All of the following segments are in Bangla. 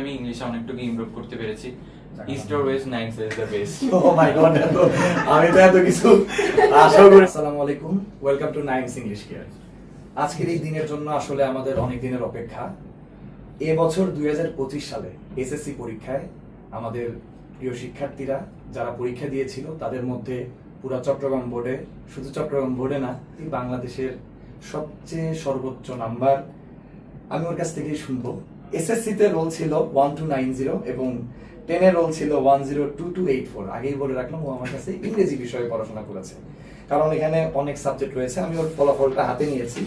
আমি ইংলিশে অনেকটুকু ইমপ্রুভ করতে পেরেছি। East or west Naim is the best oh my god আমি তো এত কিছু আশা করি আসসালামু আলাইকুম। Welcome to Naim's English care আজকের এই দিনের জন্য আসলে আমাদের অনেক দিনের অপেক্ষা। এ বছর দুই সালে এসএসসি পরীক্ষায় আমাদের প্রিয় শিক্ষার্থীরা যারা পরীক্ষা দিয়েছিল তাদের মধ্যে পুরা চট্টগ্রাম বোর্ডে শুধু চট্টগ্রাম বোর্ডে না বাংলাদেশের সবচেয়ে সর্বোচ্চ নাম্বার আমি ওর কাছ থেকেই শুনব। এসএসসি তে রোল ছিল ওয়ান টু নাইন জিরো এবং টেনে রোল ছিল one zero two two eight four আগেই বলে রাখলাম, ও আমার কাছে ইংরেজি বিষয়ে পড়াশোনা করেছে। কারণ এখানে অনেক সাবজেক্ট রয়েছে, আমি ওর ফলাফলটা হাতে নিয়েছি।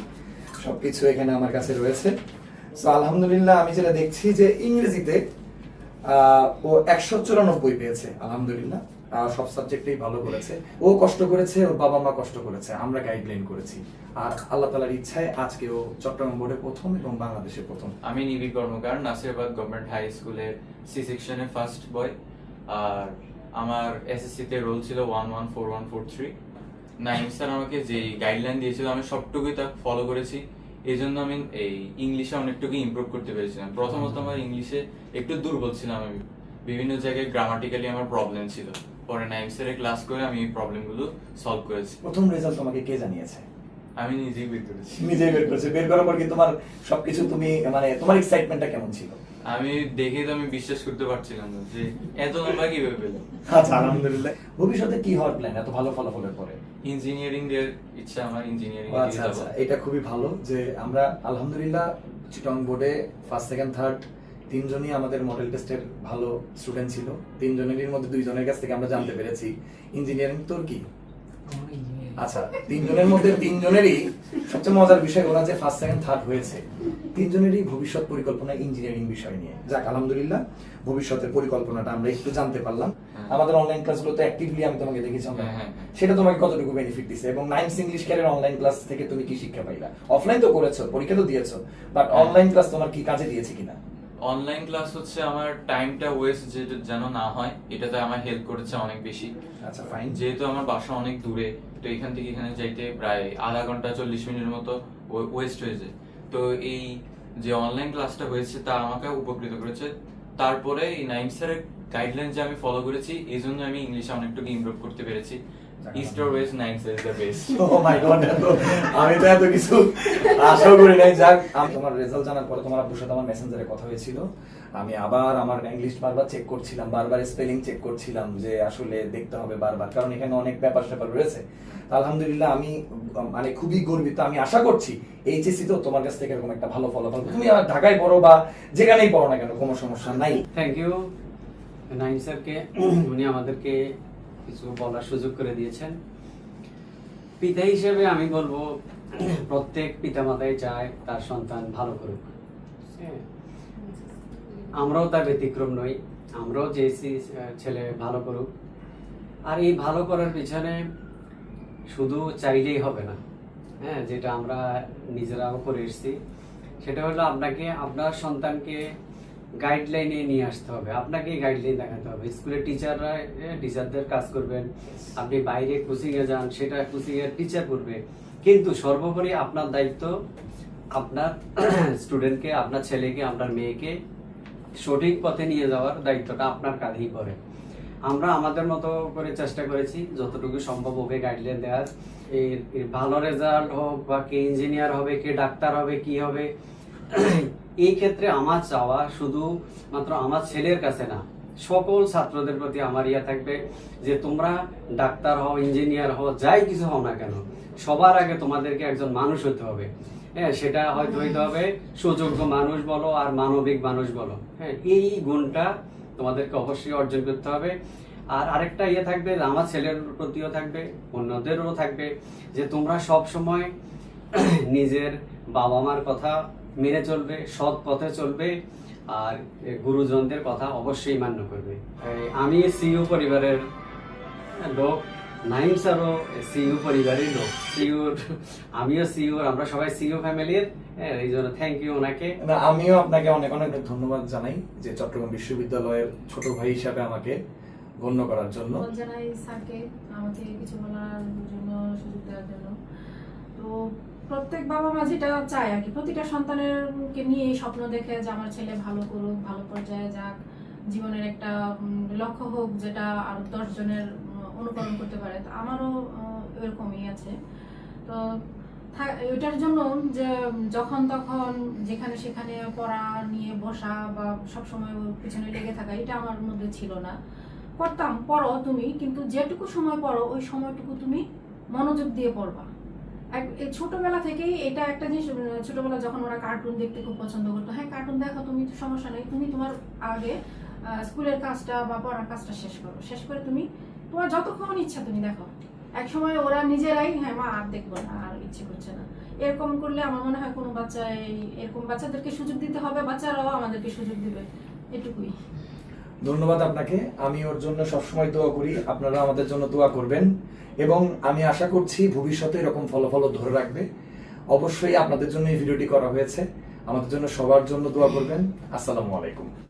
সবকিছু এখানে আমার কাছে রয়েছে। সো আলহামদুলিল্লাহ, আমি যেটা দেখছি যে ইংরেজিতে ও একশো চুরানব্বই পেয়েছে, আলহামদুলিল্লাহ। সব সাবজেক্টেই ভালো করেছে। ও কষ্ট করেছে, ওর বাবা মা কষ্ট করেছে, আমরা গাইডলাইন করেছি। আর আল্লাহ তালার ইচ্ছায় আজকে ও চট্টগ্রাম বোর্ডে প্রথম এবং বাংলাদেশে প্রথম। আমি নিবি কর্মকার, নাসিরাবাদ গভর্নমেন্ট হাই স্কুলের সি সেকশনের ফার্স্ট বয় আর আমার এসএসসি তে রোল ছিল one one four one four three Naim sir আমাকে যে গাইডলাইন দিয়েছিল, আমি সবটুকুই তা ফলো করেছি। এই জন্য আমি এই ইংলিশে অনেকটুকু ইমপ্রুভ করতে পেরেছিলাম। প্রথমত আমার ইংলিশে একটু দুর্বল ছিলাম আমি। বিভিন্ন জায়গায় গ্রামাটিক্যালি আমার প্রবলেম ছিল। পরে নাইম স্যারের ক্লাস করে আমি এই প্রবলেমগুলো সলভ করেছি। প্রথম রেজাল্ট তোমাকে কে জানিয়েছে? আমি নিজেই বের করেছি। নিজেই বের করেছে। বের করার পর কি তোমার সবকিছু তুমি মানে তোমার এক্সাইটমেন্টটা কেমন ছিল? আমি দেখে তো আমি বিশ্বাস করতে পারছিলাম না যে এত নাম্বার কীভাবে পেলাম আচ্ছা আলহামদুলিল্লাহ। ভবিষ্যতে কি হওয়ার প্ল্যান এত ভালো ফলাফলের পরে? ইঞ্জিনিয়ারিং এর ইচ্ছা আমার ইঞ্জিনিয়ারিং আচ্ছা আচ্ছা এটা খুবই ভালো যে আমরা আলহামদুলিল্লাহ চিটং বোর্ডে ফার্স্ট সেকেন্ড থার্ড তিনজনই আমাদের মডেল টেস্টের ভালো স্টুডেন্ট ছিল। তিনজনেরই মধ্যে দুইজনের কাছ থেকে আমরা জানতে পেরেছি। ইঞ্জিনিয়ারিং তোর কি? আচ্ছা তিনজনের মধ্যে তিনজনেরই সবচেয়ে মজার বিষয় ওরা যে ফার্স্ট সেকেন্ড থার্ড হয়েছে তিনজনেরই ভবিষ্যৎ পরিকল্পনা ইঞ্জিনিয়ারিং বিষয় নিয়ে। যাক আলহামদুলিল্লাহ ভবিষ্যতের পরিকল্পনাটা আমরা একটু জানতে পারলাম। হ্যাঁ। আমাদের অনলাইন ক্লাসগুলোতে অ্যাক্টিভলি আমি তোমাকে দেখেছি হ্যাঁ, হ্যাঁ। সেটা তোমাকে কতটুকু বেনিফিট দিছে? এবং নাইমস ইংলিশ কেয়ারের অনলাইন ক্লাস থেকে তুমি কি শিক্ষা পাইলা? অফলাইন তো করেছ পরীক্ষা তো দিয়েছ বাট। অনলাইন ক্লাস তোমার কি কাজে দিয়েছে কিনা? অনলাইন ক্লাস হচ্ছে আমার টাইমটা ওয়েস্ট যেন না হয় এটাতে আমার হেল্প করেছে অনেক বেশি। আচ্ছা ফাইন যেহেতু আমার বাসা অনেক দূরে তো এখান থেকে এখানে যাইতে প্রায় আধা ঘণ্টা চল্লিশ মিনিটের মতো ওয়েস্ট হয়ে যায়। তো এই যে অনলাইন ক্লাসটা হয়েছে তা আমাকে উপকৃত করেছে। তারপরে এই নাইম স্যারের গাইডলাইন যে আমি ফলো করেছি এই জন্য আমি ইংলিশে অনেকটুকু ইমপ্রুভ করতে পেরেছি। East or west Naim is the best oh my god আমি তো এত কিছু আশা করি নাই। যাক আমি তোমার রেজাল্ট জানার পরে তোমার আব্বুর সাথে আমার মেসেঞ্জারে কথা হয়েছিল। আমি আবার আমার ইংলিশ বারবার চেক করছিলাম বারবার স্পেলিং চেক করছিলাম যে আসলে দেখতে হবে বারবার। কারণ এখানে অনেক ব্যাপার স্যাপার রয়েছে আলহামদুলিল্লাহ আমি মানে খুবই গর্বিত। আমি আশা করছি এইচএসসি তো তোমার কাছ থেকে এরকম একটা ভালো ফলাফল। তুমি আমার ঢাকায় পড়ো বা যেখানেই পড়ো না কেন কোনো সমস্যা নাই। থ্যাংক ইউ নাইম স্যারকে উনি আমাদেরকে কিছু বলার সুযোগ করে দিয়েছেন। পিতা হিসেবে আমি বলব, প্রত্যেক পিতামাতাই চায় তার সন্তান ভালো করুক। হ্যাঁ। আমরাও তার ব্যতিক্রম নই, আমরাও চেয়েছি ছেলে ভালো করুক। আর এই ভালো করার পিছনে শুধু চাইলেই হবে না। হ্যাঁ যেটা আমরা নিজেরাও করে এসেছি, সেটা হলো আপনাকে, আপনার সন্তানকে গাইডলাইনে নিয়ে আসতে হবে। আপনাকে গাইডলাইন দেখাতে হবে। স্কুলের টিচাররা টিচারদের কাজ করবেন। আপনি বাইরে কোচিংয়ে যান সেটা কোচিংয়ের টিচার করবে। কিন্তু সর্বোপরি আপনার দায়িত্ব আপনার স্টুডেন্টকে আপনার ছেলেকে আপনার মেয়েকে সঠিক পথে নিয়ে যাওয়ার দায়িত্বটা আপনার কাঁধেই পড়ে। আমরা আমাদের মতো করে চেষ্টা করেছি যতটুকু সম্ভব ওকে গাইডলাইন দেওয়ার। এর ভালো রেজাল্ট হোক বা কে ইঞ্জিনিয়ার হবে কে ডাক্তার হবে কি হবে এই ক্ষেত্রে আমার চাওয়া শুধু মাত্র আমার ছেলের কাছে না, সকল ছাত্রদের প্রতি আমার ইয়া থাকবে যে তোমরা ডাক্তার হও, ইঞ্জিনিয়ার হও, যাই কিছু হও না কেন, সবার আগে তোমাদেরকে একজন মানুষ হতে হবে। হ্যাঁ সেটা হয়তো হইতে হবে সুযোগ্য মানুষ বলো আর মানবিক মানুষ বলো। হ্যাঁ এই গুণটা তোমাদেরকে অবশ্যই অর্জন করতে হবে। আর আরেকটা ইয়ে থাকবে, আমার ছেলের প্রতিও থাকবে, অন্যদেরও থাকবে যে তোমরা সব সময় নিজের বাবা মার কথা মেনে চলবে সৎ পথে চলবে আর গুরুজনদের কথা অবশ্যই মান্য করবে। এই, আমি সিইউ পরিবারের লোক নাইম স্যারও সিইউ পরিবারের লোক। সিইউ আমিও সিইউ আমরা সবাই সিইউ ফ্যামিলির। হ্যাঁ, এই জন্য থ্যাংক ইউ ওনাকে। না, আমিও আপনাকে অনেক অনেক ধন্যবাদ জানাই যে চট্টগ্রাম বিশ্ববিদ্যালয়ের ছোট ভাই হিসাবে আমাকে গণ্য করার জন্য। জানাই স্যারকে আমাকে কিছু বলার জন্য সুযোগ দেওয়ার জন্য। প্রত্যেক বাবা মা যেটা চায় আর কি, প্রতিটা সন্তানেরকে নিয়ে এই স্বপ্ন দেখে যে আমার ছেলে ভালো করুক, ভালো পর্যায়ে যাক, জীবনের একটা লক্ষ্য হোক যেটা আরও দশ জনের অনুকরণ করতে পারে। তো আমারও এরকমই আছে। তো এটার জন্য যে, যখন তখন যেখানে সেখানে পড়া নিয়ে বসা বা সবসময় পিছনে লেগে থাকা, এটা আমার মধ্যে ছিল না। পড়তাম পড়ো তুমি, কিন্তু যেটুকু সময় পড়ো, ওই সময়টুকু তুমি মনোযোগ দিয়ে পড়বা। ছোটবেলা থেকেই এটা একটা জিনিস ছোটবেলা যখন ওরা কার্টুন দেখতে খুব পছন্দ করতো হ্যাঁ কার্টুন দেখো, তুমি তো সমস্যা নেই, তুমি তোমার আগে স্কুলের কাজটা বা পড়ার কাজটা শেষ করো, শেষ করে তুমি তোমার যতক্ষণ ইচ্ছা তুমি দেখো। এক সময় ওরা নিজেরাই হ্যাঁ মা, আর দেখব না, আর ইচ্ছে করছে না। এরকম করলে আমার মনে হয় কোনো বাচ্চা এরকম বাচ্চাদেরকে সুযোগ দিতে হবে, বাচ্চারাও আমাদেরকে সুযোগ দিবে, এটুকুই। ধন্যবাদ আপনাকে। আমি ওর জন্য সবসময় দোয়া করি। আপনারা আমাদের জন্য দোয়া করবেন। এবং আমি আশা করছি ভবিষ্যতে এরকম ফলাফল ধরে রাখবে। অবশ্যই আপনাদের জন্য এই ভিডিওটি করা হয়েছে। আমাদের জন্য সবার জন্য দোয়া করবেন। আসসালামু আলাইকুম।